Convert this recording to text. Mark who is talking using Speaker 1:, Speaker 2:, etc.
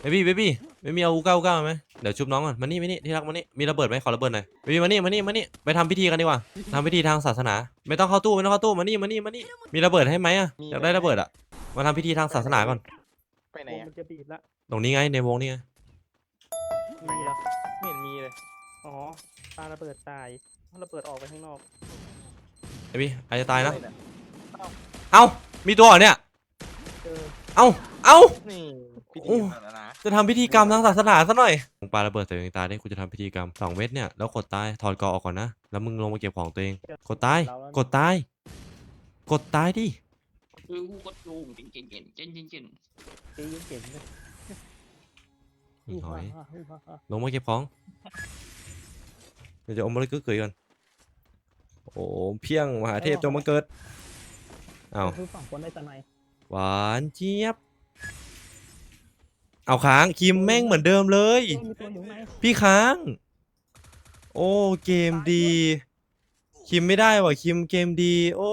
Speaker 1: เบบี้เบบี้ไม่มีเอาอูเก้าอูเก้าไหมเดี๋ยวชุบน้องก่อนมานี่มานี่ที่รักมานี่มีระเบิดไหมขอระเบิดหน่อยเบบี้มานี่มานี่มานี่ไปทำพิธีกันดีกว่าทำพิธีทางศาสนา ไม่ต้องเข้าตู้ไม่ต้องเข้าตู้มานี่มานี่มานี่มีระเบิดให้ไหมอะอยากได้ระเบิดอะมาทำพิธีทางศาสนาก่อน
Speaker 2: ไปไหน
Speaker 3: วง
Speaker 2: อะ
Speaker 3: มันจะบีบละ
Speaker 1: ตรงนี้ไงในวงนี่ไง
Speaker 3: มีเหรอ
Speaker 2: ไม่เห็นมีเลย
Speaker 3: อ๋อปาระเบิดตายเอาระเบิดออกไปข้างนอก
Speaker 1: เบบี้อาจจะตายนะ
Speaker 2: อะไรเเอ้า
Speaker 1: มีตัวเหรอเนี่ย
Speaker 3: เจอ
Speaker 1: เอ้าเอ้า
Speaker 2: นี่ พิ
Speaker 1: โอ้
Speaker 2: ธีศาสนา
Speaker 1: จะทำพิธีกรรมทางศาสนาซะหน่อยมึงปาระเบิดใส่ตัวเองตายได้กูจะทำพิธีกรรมสองเม็ดเนี่ยแล้วกดตายถอดกอออกก่อนนะแล้วมึงลงมาเก็บของตัวเอง กดตายกดตายกดตายดิ
Speaker 4: เออกูกดจูงเก่งเก่งเก่งเก่งเก่งเก่ง
Speaker 3: เจ๊ยังเก่งนะ
Speaker 1: อีหอย
Speaker 3: ฮ่าฮ่าฮ่าฮ่า
Speaker 1: ลงมาเก็บของเดี๋ยวจะอมอะไรก็เกิดก่อนโอ้เพียงมหาเทพจงมาเกิดอ้าว
Speaker 3: คือสองคนได้สไน
Speaker 1: หวานเจี๊ยบ เอาค้างคิมแม่งเหมือนเดิมเลย
Speaker 3: เอ้ยมีตัวอยู่ไหน
Speaker 1: พี่ค้าง โอ้เกมดี คิมไม่ได้ว่ะคิมเกมดี โอ้